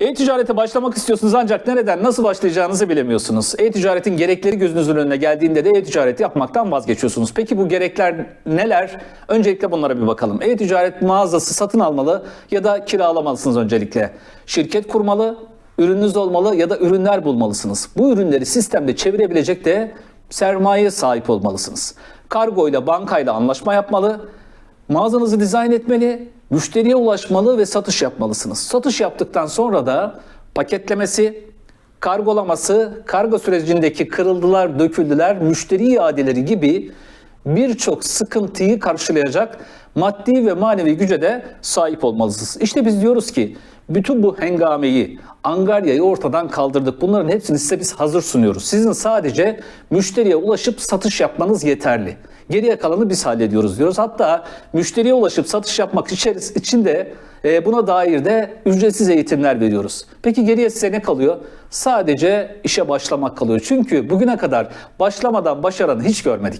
E-ticarete başlamak istiyorsunuz ancak nereden nasıl başlayacağınızı bilemiyorsunuz. E-ticaretin gerekleri gözünüzün önüne geldiğinde de e-ticaret yapmaktan vazgeçiyorsunuz. Peki bu gerekler neler? Öncelikle bunlara bir bakalım. E-ticaret mağazası satın almalı ya da kiralamalısınız öncelikle. Şirket kurmalı, ürününüz olmalı ya da ürünler bulmalısınız. Bu ürünleri sistemde çevirebilecek de sermaye sahip olmalısınız. Kargo ile bankayla anlaşma yapmalı, Mağazanızı dizayn etmeli, müşteriye ulaşmalı ve satış yapmalısınız. Satış yaptıktan sonra da paketlemesi, kargolaması, kargo sürecindeki kırıldılar, döküldüler, müşteri iadeleri gibi birçok sıkıntıyı karşılayacak maddi ve manevi güce de sahip olmalısınız. İşte biz diyoruz ki bütün bu hengameyi, angaryayı ortadan kaldırdık. Bunların hepsini size biz hazır sunuyoruz. Sizin sadece müşteriye ulaşıp satış yapmanız yeterli. Geriye kalanı biz hallediyoruz diyoruz. Hatta müşteriye ulaşıp satış yapmak için de e, buna dair de ücretsiz eğitimler veriyoruz. Peki geriye size ne kalıyor? Sadece işe başlamak kalıyor. Çünkü bugüne kadar başlamadan başaranı hiç görmedik.